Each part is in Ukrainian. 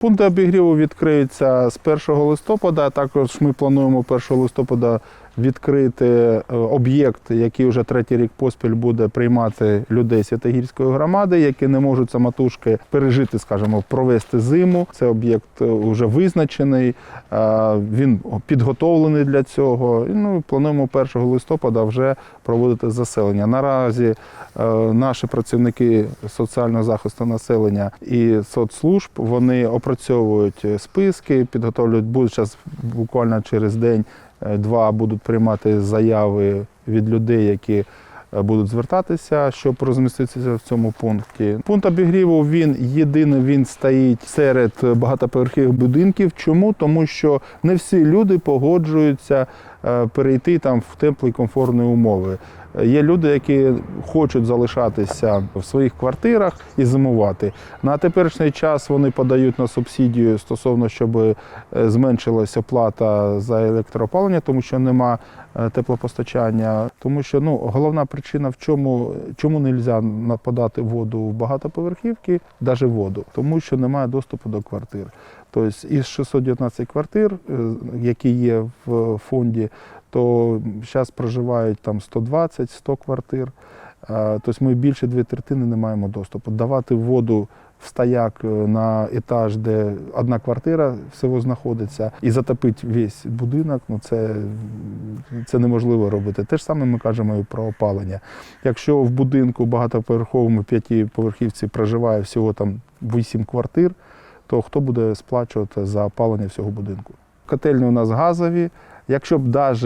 Пункти обігріву відкриються з 1 листопада. Також ми плануємо 1 листопада відкрити е, об'єкт, який вже третій рік поспіль буде приймати людей Святогірської громади, які не можуть самотужки пережити, скажімо, провести зиму. Це об'єкт вже визначений, е, він підготовлений для цього. І, Ну, плануємо 1 листопада вже проводити заселення. Наразі е, наші працівники соціального захисту населення і соцслужб вони опрацьовують списки, підготовлюють зараз буквально через день. Е, Два будуть приймати заяви від людей, які е, будуть звертатися, щоб розміститися в цьому пункті. Пункт обігріву він єдиний він стоїть серед багатоповерхових будинків. Чому? Тому що не всі люди погоджуються е, перейти там в теплі комфортні умови. Є люди, які хочуть залишатися в своїх квартирах і зимувати. На теперішній час вони подають на субсидію стосовно, щоб е, зменшилась оплата за електроопалення, тому що нема е, теплопостачання. Тому що ну, головна причина в чому, чому не можна подати воду в багатоповерхівки, навіть воду, тому що немає доступу до квартир. Тобто із 619 квартир, е, які є в фонді, то зараз проживають там 120-100 квартир. Тобто ми більше дві третини не маємо доступу. Давати воду в стояк е, на етаж, де одна квартира всього знаходиться, і затопити весь будинок, ну це, це неможливо робити. Те ж саме ми кажемо і про опалення. Якщо в будинку багатоповерховому п'ятиповерхівці проживає всього там 8 квартир, то хто буде сплачувати за опалення всього будинку? Котельні у нас газові. Якщо б навіть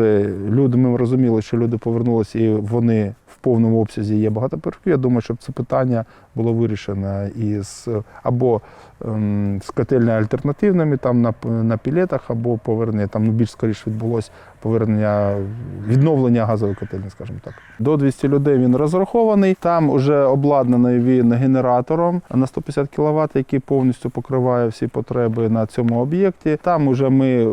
люди, ми розуміли, що люди повернулися і вони в повному обсязі є багато я думаю, що це питання було вирішено із або ем, з котельнями альтернативними там на, на пілетах, або повернення там ну, більш скоріше відбулося повернення відновлення газової котельні, скажімо так. До 200 людей він розрахований. Там вже обладнаний він генератором на 150 кВт, який повністю покриває всі потреби на цьому об'єкті. Там вже ми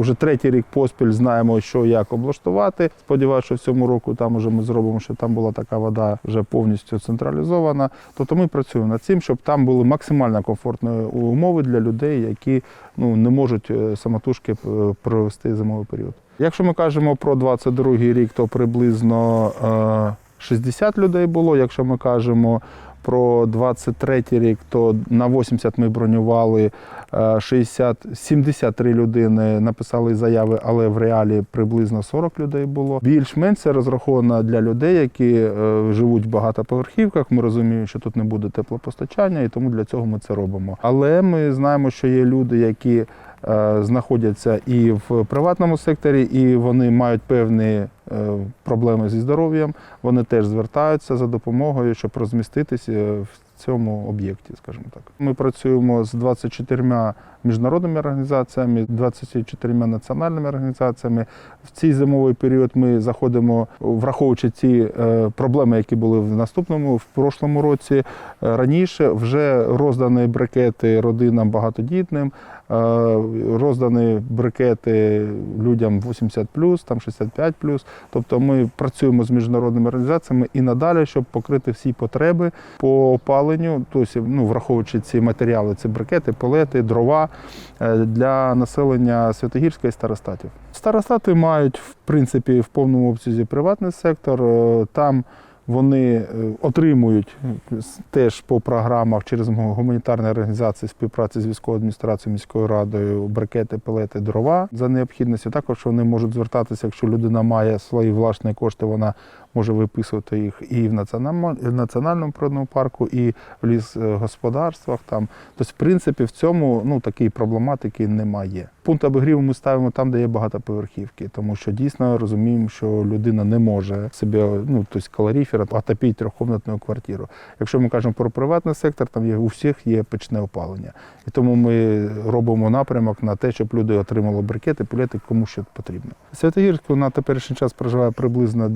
вже третій рік поспіль знаємо, що як облаштувати. Сподіваюся, що в цьому року там вже ми зробимо, щоб там була така вода вже повністю централізована. Тобто ми працюємо над цим, щоб там були максимально комфортні умови для людей, які ну, не можуть е, самотужки е, провести зимовий період. Якщо ми кажемо про 22 рік, то приблизно е, 60 людей було. Якщо ми кажемо про 23 рік, то на 80 ми бронювали е, 60, 73 людини написали заяви, але в реалі приблизно 40 людей було. Більш-менш це розраховано для людей, які е, живуть в багатоповерхівках. Ми розуміємо, що тут не буде теплопостачання, і тому для цього ми це робимо. Але ми знаємо, що є люди, які е, знаходяться і в приватному секторі, і вони мають певні е, проблеми зі здоров'ям. Вони теж звертаються за допомогою, щоб розміститися в цьому об'єкті, скажімо так. Ми працюємо з 24 міжнародними організаціями, 24 національними організаціями. В цей зимовий період ми заходимо, враховуючи ті е, проблеми, які були в наступному, в прошлому році. Е, Раніше вже роздані брикети родинам багатодітним, е, роздані брикети людям 80 там 65 Тобто ми працюємо з міжнародними організаціями і надалі, щоб покрити всі потреби по опаленню, тобто, ну, враховуючи ці матеріали, це брикети, пелети, дрова е, для населення Святогірська і старостатів. Старостати мають в принципі в повному обсязі приватний сектор. Е, Там вони е, отримують теж по програмах через гуманітарні організації співпраці з військовою адміністрацією, міською радою, брикети, пелети, дрова за необхідності. Також вони можуть звертатися, якщо людина має свої власні кошти, вона може виписувати їх і в національному, природному парку, і в лісгосподарствах. Там. Тобто, в принципі, в цьому ну, такої проблематики немає. Пункт обігріву ми ставимо там, де є багатоповерхівки, тому що дійсно розуміємо, що людина не може собі ну, тобто калоріфер отопити трьохкомнатну квартиру. Якщо ми кажемо про приватний сектор, там є у всіх є печне опалення. І тому ми робимо напрямок на те, щоб люди отримали брикети, пілети, кому що потрібно. Святогірську на теперішній час проживає приблизно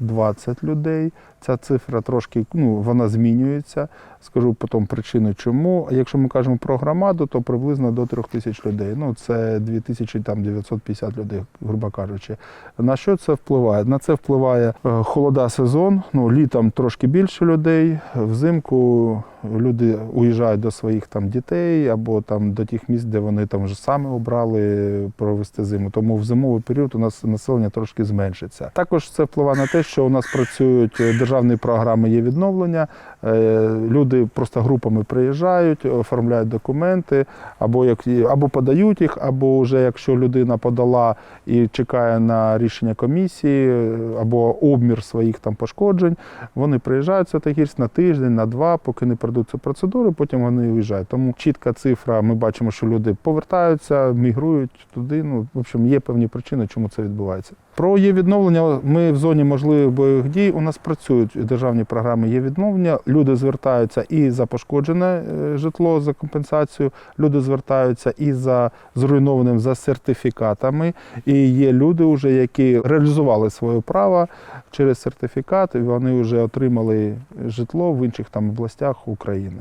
920 людей. Ця цифра трошки ну, вона змінюється. Скажу потім причини, чому. Якщо ми кажемо про громаду, то приблизно до 3 тисяч людей. Ну, це 2950 людей, грубо кажучи. На що це впливає? На це впливає е, холода сезон. Ну, літом трошки більше людей, взимку люди уїжджають до своїх там дітей або там до тих місць, де вони там вже самі обрали провести зиму. Тому в зимовий період у нас населення трошки зменшиться. Також це впливає на те, що у нас працюють державні програми є відновлення. Е, Люди просто групами приїжджають, оформляють документи, або як або подають їх, або вже якщо людина подала і чекає на рішення комісії, або обмір своїх там пошкоджень, вони приїжджають в Святогірськ на тиждень, на два, поки не пройдуть цю процедуру, потім вони виїжджають. Тому чітка цифра, ми бачимо, що люди повертаються, мігрують туди. Ну, в общем, є певні причини, чому це відбувається. Про є відновлення. Ми в зоні можливих бойових дій. У нас працюють державні програми є відновлення. Люди звертаються і за пошкоджене е, житло за компенсацію. Люди звертаються і за зруйнованим за сертифікатами. І є люди, вже, які реалізували своє право через сертифікат. і Вони вже отримали житло в інших там областях України.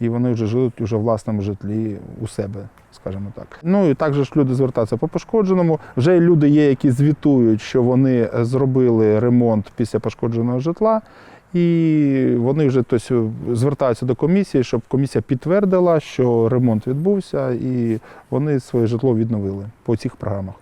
І вони вже живуть уже в власному житлі у себе, скажімо так. Ну і також ж люди звертаються по пошкодженому. Вже люди є, які звітують, що вони зробили ремонт після пошкодженого житла. І вони вже тобто, звертаються до комісії, щоб комісія підтвердила, що ремонт відбувся, і вони своє житло відновили по цих програмах.